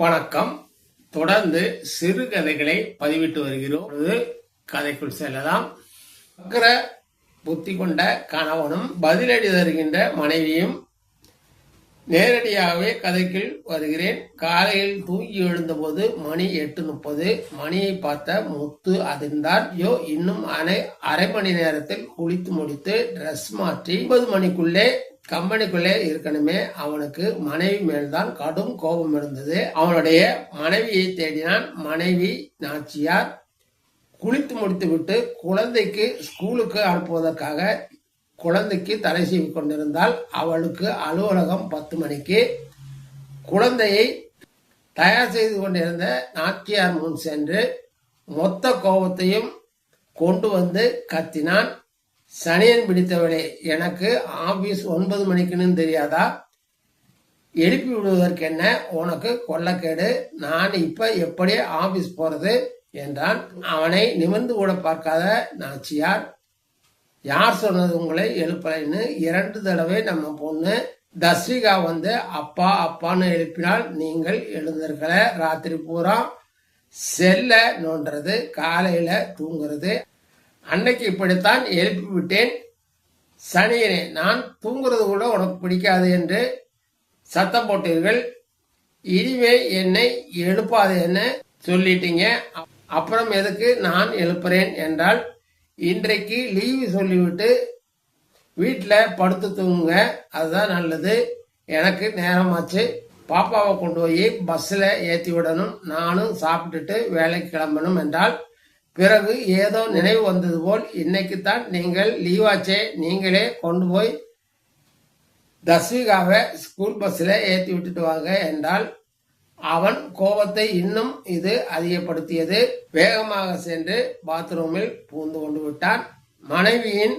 வணக்கம். தொடர்ந்து சிறுகதைகளை பதிவிட்டு வருகிறோம். கதைக்குள் செல்லலாம். அக்கற புத்தி கொண்ட கணவனும் பதிலடி தருகின்ற மனைவியும் நேரடியாகவே கதைக்குள் வருகிறேன். காலையில் தூங்கி எழுந்தபோது மணி எட்டு முப்பது. மணியை பார்த்த முத்து அதிர்ந்தார். யோ இன்னும் அரை அரை மணி நேரத்தில் குளித்து முடித்து ட்ரெஸ் மாற்றி ஒன்பது மணிக்குள்ளே கம்பெனிக்குள்ளே இருக்கணுமே. அவனுக்கு மனைவி மேல்தான் கடும் கோபம் இருந்தது. அவனுடைய மனைவியை தேடினான். மனைவி நாச்சியார் குளித்து முடித்துவிட்டு குழந்தைக்கு ஸ்கூலுக்கு அனுப்புவதற்காக குழந்தைக்கு தலை செய்து கொண்டிருந்தால் அவளுக்கு அலுவலகம் பத்து மணிக்கு. குழந்தையை தயார் செய்து கொண்டிருந்த நாச்சியார் முன் சென்று மொத்த கோபத்தையும் கொண்டு வந்து கத்தினான். சனியன் பிடித்தவளே எனக்கு ஆபீஸ் ஒன்பது மணிக்குன்னு தெரியாதா? எழுப்பி விடுவதற்கு என்ன உனக்கு கொள்ளக்கேடு? நான் இப்ப எப்படி ஆபீஸ் போறது? என்றான். அவனை நிமிர்ந்து கூட பார்க்காத நாச்சியார். யார் சொன்னது உங்களை எழுப்பலைன்னு இரண்டு தடவை நம்ம பொண்ணு தஸ்விகா வந்து அப்பா அப்பான்னு எழுப்பினால் நீங்கள் எழுந்திருக்கல ராத்திரி பூரா செல்ல நோண்டுறது காலையில தூங்குறது. அன்னைக்கு இப்படித்தான் எழுப்பி விட்டேன் சனியனே நான் தூங்குறது கூட உனக்கு பிடிக்காது என்று சத்தம் போட்டீர்கள். இனிமே என்னை எழுப்பாது என்ன சொல்லிட்டீங்க. அப்புறம் எதுக்கு நான் எழுப்புறேன் என்றால் இன்றைக்கு லீவு சொல்லிவிட்டு வீட்டில் படுத்து தூங்குங்க. அதுதான் நல்லது. எனக்கு நேரமாச்சு. பாப்பாவை கொண்டு போய் பஸ்ஸில் ஏற்றி விடணும். நானும் சாப்பிட்டுட்டு வேலைக்கு கிளம்பணும் என்றால் பிறகு ஏதோ நினைவு வந்தது போல் இன்னைக்குத்தான் நீங்கள் லீவாச்சே நீங்களே கொண்டு போய் தஸ்விகாவை ஸ்கூல் பஸ்ஸில் ஏற்றி விட்டுட்டு வாங்க என்றால் அவன் கோபத்தை இன்னும் இது அதிகப்படுத்தியது. வேகமாக சென்று பாத்ரூமில் பூந்து கொண்டு விட்டான். மனைவியின்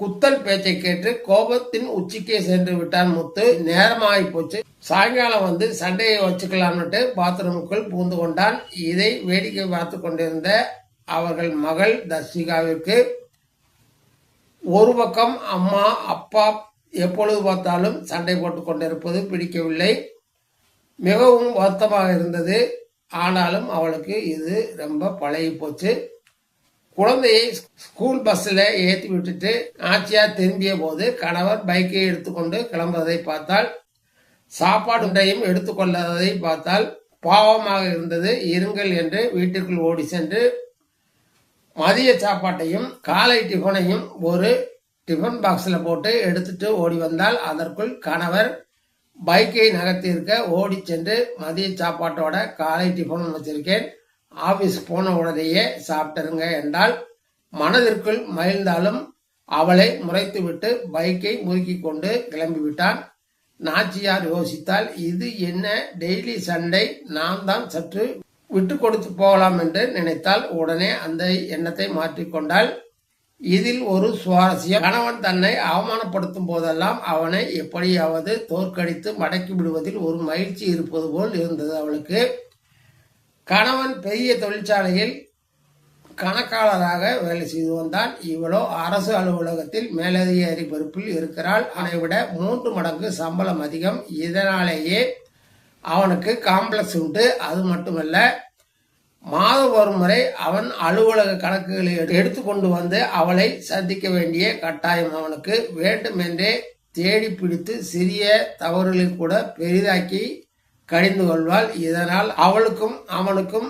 குத்தல் பேச்சை கேட்டு கோபத்தின் உச்சிக்கே சென்று விட்டான் முத்து. நேரமாகி போச்சு. சாயங்காலம் வந்து சண்டையை வச்சுக்கலாம்னுட்டு பாத்ரூமுக்குள் பூந்து கொண்டான். இதை வேடிக்கை பார்த்து கொண்டிருந்த அவர்கள் மகள் தர்ஷிகாவிற்கு ஒரு பக்கம் அம்மா அப்பா எப்பொழுது பார்த்தாலும் சண்டை போட்டு கொண்டிருப்பது பிடிக்கவில்லை. மிகவும் வருத்தமாக இருந்தது. ஆனாலும் அவளுக்கு இது ரொம்ப பழகி போச்சு. குழந்தையை ஸ்கூல் பஸ்ஸில் ஏற்றி விட்டுட்டு ஆச்சியார் திரும்பிய போது கணவர் பைக்கை எடுத்துக்கொண்டு கிளம்புவதை பார்த்தால் சாப்பாடு உண்டையும் எடுத்துக்கொள்ளாததை பார்த்தால் பாவமாக இருந்தது. இருங்கள் என்று வீட்டுக்குள் ஓடி சென்று மதிய சாப்பாட்டையும் காலை டிஃபனையும் ஒரு டிஃபன் பாக்ஸில் போட்டு எடுத்துட்டு ஓடி வந்தால் அதற்குள் கணவர் பைக்கை நகர்த்தியிருக்க ஓடி சென்று மதிய சாப்பாட்டோட காலை டிஃபனும் வச்சிருக்கேன். ஆபீஸ் போன உடனேயே சாப்பிட்டுருங்க என்றால் மனதிற்குள் மகிழ்ந்தாலும் அவளை முறைத்துவிட்டு பைக்கை முறுக்கி கொண்டு கிளம்பிவிட்டான். நாச்சியார் யோசித்தால் இது என்ன டெய்லி சண்டை? நாம் தான் சற்று விட்டு கொடுத்து போகலாம் என்று நினைத்தால் உடனே அந்த எண்ணத்தை மாற்றிக்கொண்டால் இதில் ஒரு சுவாரஸ்யம். கணவன் தன்னை அவமானப்படுத்தும் போதெல்லாம் அவனை எப்படியாவது தோற்கடித்து மடக்கி விடுவதில் ஒரு மகிழ்ச்சி இருப்பது போல் இருந்தது அவளுக்கு. கணவன் பெரிய தொழிற்சாலையில் கணக்காளராக வேலை செய்து வந்தான் இவளோ அரசு அலுவலகத்தில் மேலதிகாரி பொறுப்பில் இருக்கிறாள். அவனை விட மூன்று மடங்கு சம்பளம் அதிகம். இதனாலேயே அவனுக்கு காம்ப்ளெக்ஸ் உண்டு. அது மட்டுமல்ல மாதம் ஒரு முறை அவன் அலுவலக கணக்குகளை எடுத்துக்கொண்டு வந்து அவளை சந்திக்க வேண்டிய கட்டாயம் அவனுக்கு. வேண்டுமென்றே தேடி பிடித்து சிறிய தவறுகளை கூட பெரிதாக்கி கடிந்து கொள்வாள். இதனால் அவளுக்கும் அவனுக்கும்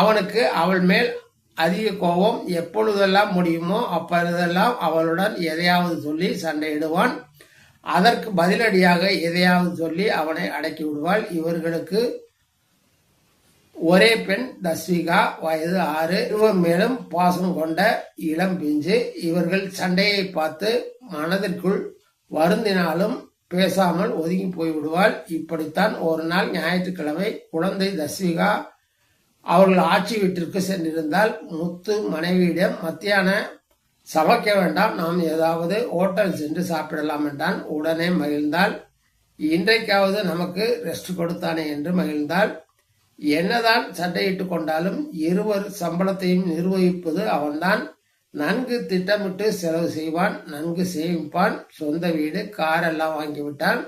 அவனுக்கு அவள் மேல் அதிக கோபம் எப்பொழுதெல்லாம் முடியுமோ அப்பொழுதெல்லாம் அவளுடன் எதையாவது சொல்லி சண்டையிடுவான். அதற்கு பதிலடியாக எதையாவது சொல்லி அவனை அடக்கி விடுவாள். இவர்களுக்கு ஒரே பெண் தஸ்விகா வயது ஆறு. இவர் மேலும் பாசம் கொண்ட இளம் பிஞ்சு. இவர்கள் சண்டையை பார்த்து மனதிற்குள் வருந்தினாலும் பேசாமல் ஒதுங்கி போய்விடுவாள். இப்படித்தான் ஒரு நாள் ஞாயிற்றுக்கிழமை குழந்தை தஸ்விகா அவர்கள் ஆட்சி வீட்டிற்கு சென்றிருந்தால் முத்து மனைவியிடம் மத்தியான சமைக்க வேண்டாம் நாம் ஏதாவது ஹோட்டல் சென்று சாப்பிடலாம் என்றான். உடனே மகிழ்ந்தாள். இன்றைக்காவது நமக்கு ரெஸ்ட் கொடுத்தானே என்று மகிழ்ந்தாள். என்னதான் சண்டையிட்டு கொண்டாலும் இருவர் சம்பளத்தையும் நிர்வகிப்பது அவன்தான். நன்கு திட்டமிட்டு செலவு செய்வான் நன்கு சேமிப்பான் சொந்த வீடு கார் எல்லாம் வாங்கிவிட்டான்.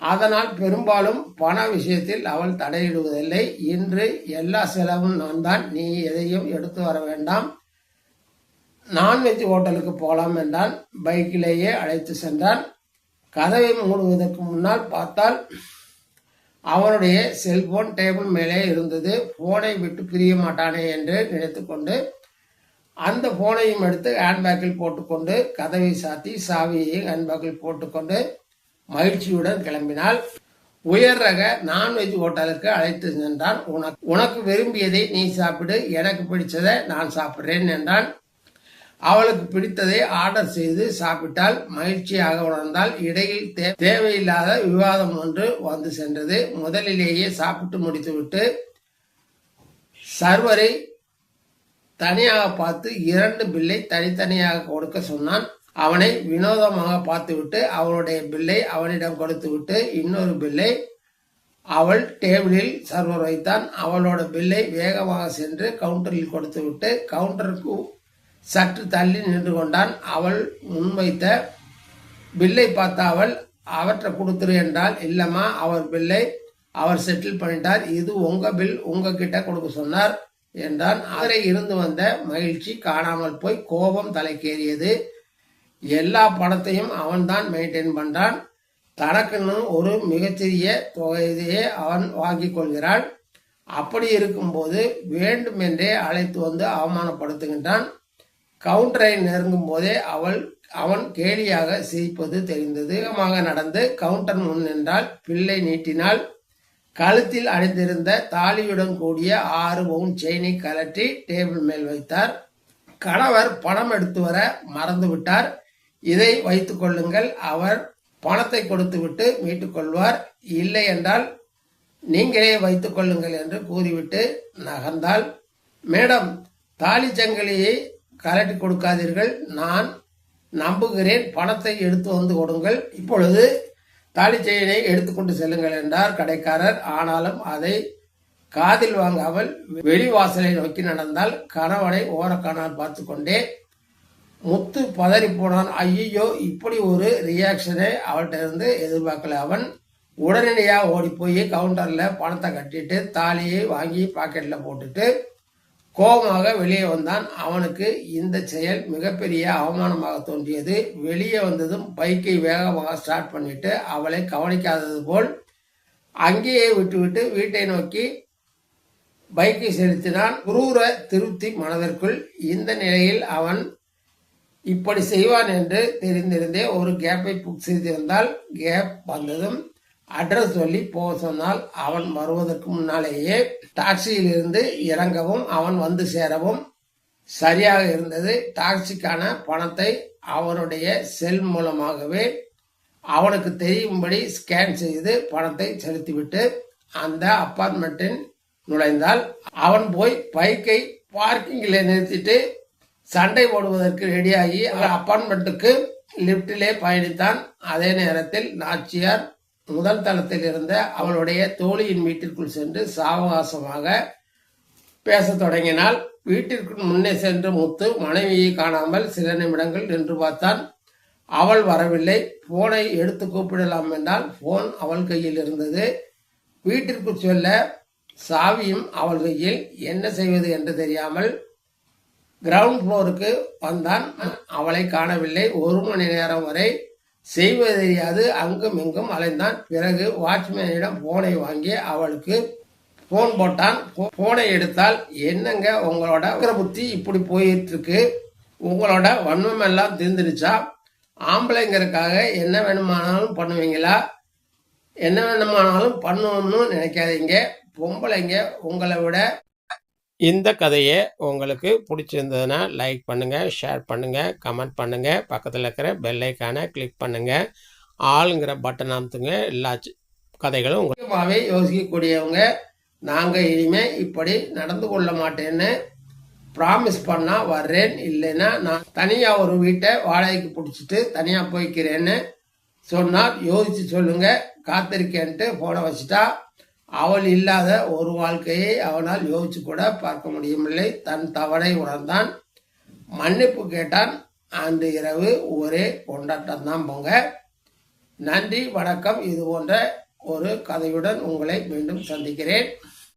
அதனால் பெரும்பாலும் பண விஷயத்தில் அவள் தடையிடுவதில்லை. இன்று எல்லா செலவும் நான் தான் நீ எதையும் எடுத்து வர வேண்டாம். நான்வெஜ் ஹோட்டலுக்கு போகலாம் என்றான். பைக்கிலேயே அழைத்து சென்றான். கதவை மூடுவதற்கு முன்னால் பார்த்தால் அவனுடைய செல்போன் டேபிள் மேலே இருந்தது. போனை விட்டு பிரிய மாட்டானே என்று நினைத்துக்கொண்டு அந்த ஃபோனையும் எடுத்து ஹேண்ட்பேக்கில் போட்டுக்கொண்டு கதவை சாத்தி சாவியையும் ஹேண்ட்பேக்கில் போட்டுக்கொண்டு மகிழ்ச்சியுடன் கிளம்பினாள். உயர் ரக நான்வெஜ் ஹோட்டலுக்கு அழைத்து சென்றான். உனக்கு உனக்கு விரும்பியதை நீ சாப்பிடு. எனக்கு பிடிச்சதை நான் சாப்பிட்றேன் என்றான். அவளுக்கு பிடித்ததை ஆர்டர் செய்து சாப்பிட்டால் மகிழ்ச்சியாக உணர்ந்தால் இடையில் தே- தேவையில்லாத விவாதம் ஒன்று வந்து சென்றது. முதலிலேயே சாப்பிட்டு முடித்துவிட்டு சர்வரை தனியாக பார்த்து இரண்டு பில்லை தனித்தனியாக கொடுக்க சொன்னான். அவனை வினோதமாக பார்த்துவிட்டு அவனுடைய பில்லை அவனிடம் கொடுத்துவிட்டு இன்னொரு பில்லை அவள் டேபிளில் சர்வர் வைத்தான். அவளோட பில்லை வேகமாக சென்று கவுண்டரில் கொடுத்துவிட்டு கவுண்டருக்கு சற்று தள்ளி நின்று கொண்டான். அவள் முன்வைத்த பில்லை பார்த்த அவள் அவற்றை கொடுத்துரு என்றால் இல்லம்மா அவர் பில்லை அவர் செட்டில் பண்ணிட்டார். இது உங்க பில் உங்ககிட்ட கொடுக்க சொன்னார். என்றான். அவரை இருந்து வந்த மகிழ்ச்சி காணாமல் போய் கோபம் தலைக்கேறியது. எல்லா படத்தையும் அவன்தான் மெயின்டைன் பண்றான். தனக்குன்னு ஒரு மிகச்சிறிய தொகையையே அவன் வாங்கி கொள்கிறான் அப்படி இருக்கும்போது வேண்டுமென்றே அழைத்து வந்து அவமானப்படுத்துகின்றான். கவுண்டரை நெருங்கும் போதே அவள் அவன் கேலியாக சிரிப்பது தெரிந்தது. நடந்து கவுண்டர் முன் நின்றால் பிள்ளை நீட்டினால் கழுத்தில் அணிந்திருந்த தாலியுடன் கூடிய ஆறு பவுன் செயினை கலற்றி டேபிள் மேல் வைத்தார். கணவர் பணம் எடுத்து வர மறந்துவிட்டார். இதை வைத்துக் கொள்ளுங்கள். அவர் பணத்தை கொடுத்துவிட்டு மீட்டுக் கொள்வார். இல்லை என்றால் நீங்களே வைத்துக் கொள்ளுங்கள் என்று கூறிவிட்டு நகர்ந்தாள். மேடம் தாலி சங்கிலியை கலட்டி கொடுக்காதீர்கள். நான் நம்புகிறேன். பணத்தை எடுத்து வந்து கொடுங்கள். இப்பொழுது தாலி செயினை எடுத்துக்கொண்டு செல்லுங்கள் என்றார் கடைக்காரர். ஆனாலும் அதை காதில் வாங்காமல் வெளிவாசலை நோக்கி நடந்தால் கணவனை ஓரக்கணால் பார்த்து கொண்டே முத்து பதறி போனான் ஐயோ இப்படி ஒரு ரியாக்ஷனை அவள்கிட்ட இருந்து எதிர்பார்க்கல அவன். உடனடியாக ஓடி போய் கவுண்டரில் பணத்தை கட்டிட்டு தாலியை வாங்கி பாக்கெட்டில் போட்டுட்டு கோபமாக வெளியே வந்தான். அவனுக்கு இந்த செயல் மிகப்பெரிய அவமானமாக தோன்றியது. வெளியே வந்ததும் பைக்கை வேகமாக ஸ்டார்ட் பண்ணிட்டு அவளை கவனிக்காதது போல் அங்கேயே விட்டுவிட்டு வீட்டை நோக்கி பைக்கை செலுத்தினான். குரூர திருப்தி மனதிற்குள் இந்த நிலையில் அவன் இப்படி செய்வான் என்று தெரிந்திருந்தே ஒரு கேப்பை புக் செய்திருந்தால் கேப் வந்ததும் அட்ரஸ் சொல்லி போக சொன்னால் அவன் வருவதற்கு முன்னாலேயே டாக்ஸியில் இருந்து இறங்கவும் அவன் வந்து சேரவும் சரியாக இருந்தது. டாக்ஸிக்கான பணத்தை அவனுடைய செல் மூலமாகவே அவனுக்கு தெரியும்படி ஸ்கேன் செய்து பணத்தை செலுத்திவிட்டு அந்த அப்பார்ட்மெண்ட்டின் நுழைந்தால் அவன் போய் பைக்கை பார்க்கிங்கில் நிறுத்திட்டு சண்டை போடுவதற்கு ரெடியாகி அப்பார்ட்மெண்ட்டுக்கு லிப்டிலே பயணித்தான். அதே நேரத்தில் நாச்சியார் முதல் தளத்தில் இருந்த அவளுடைய தோழியின் வீட்டிற்குள் சென்று சாவகாசமாக பேசத் தொடங்கினாள். வீட்டிற்கு முன்னே சென்று முத்து மனைவியை காணாமல் சில நிமிடங்கள் நின்று பார்த்தான். அவள் வரவில்லை. போனை எடுத்து கூப்பிடலாம் என்றால் போன் அவள் கையில் இருந்தது. வீட்டிற்கு செல்ல சாவியும் அவள் கையில் என்ன செய்வது என்று தெரியாமல் கிரவுண்ட் ஃப்ளோருக்கு வந்தான். அவளை காணவில்லை. ஒரு மணி நேரம் வரை செய்வது தெரியாது அங்கும் இங்கும் அலைந்தான். பிறகு வாட்ச்மேனிடம் போனை வாங்கி அவளுக்கு போன் போட்டான். போனை எடுத்தால் என்னங்க உங்களோட உக்கிர புத்தி இப்படி போயிட்டு இருக்கு உங்களோட வன்மம் எல்லாம் தீர்ந்துடுச்சா? ஆம்பளைங்கிறதுக்காக என்ன வேணுமானாலும் பண்ணுவீங்களா? என்ன வேணுமானாலும் பண்ணணும்னு நினைக்காதீங்க. பொம்பளைங்க உங்களை விட இந்த கதையை உங்களுக்கு பிடிச்சிருந்ததுன்னா லைக் பண்ணுங்கள் ஷேர் பண்ணுங்கள் கமெண்ட் பண்ணுங்கள் பக்கத்தில் இருக்கிற பெல்லைக்கான கிளிக் பண்ணுங்கள் ஆளுங்கிற பட்டன் அமுத்துங்க. எல்லா கதைகளும் உங்களுக்கு யோசிக்கக்கூடியவங்க நாங்கள் இனிமேல் இப்படி நடந்து கொள்ள மாட்டேன்னு ப்ராமிஸ் பண்ணால் வர்றேன். இல்லைன்னா நான் தனியாக ஒரு வீட்டை வாடகைக்கு பிடிச்சிட்டு தனியாக போய்க்கிறேன்னு சொன்னால் யோசித்து சொல்லுங்கள் காத்திருக்கேன்ட்டு போன வச்சுட்டா அவள் இல்லாத ஒரு வாழ்க்கையை அவனால் யோசிச்சு கூட பார்க்க முடியவில்லை தன் தவறை உணர்ந்தான். மன்னிப்பு கேட்டான். அன்று இரவு ஒரே கொண்டாட்டம் தான் போங்க. நன்றி வணக்கம். இது போன்ற ஒரு கதையுடன் உங்களை மீண்டும் சந்திக்கிறேன்.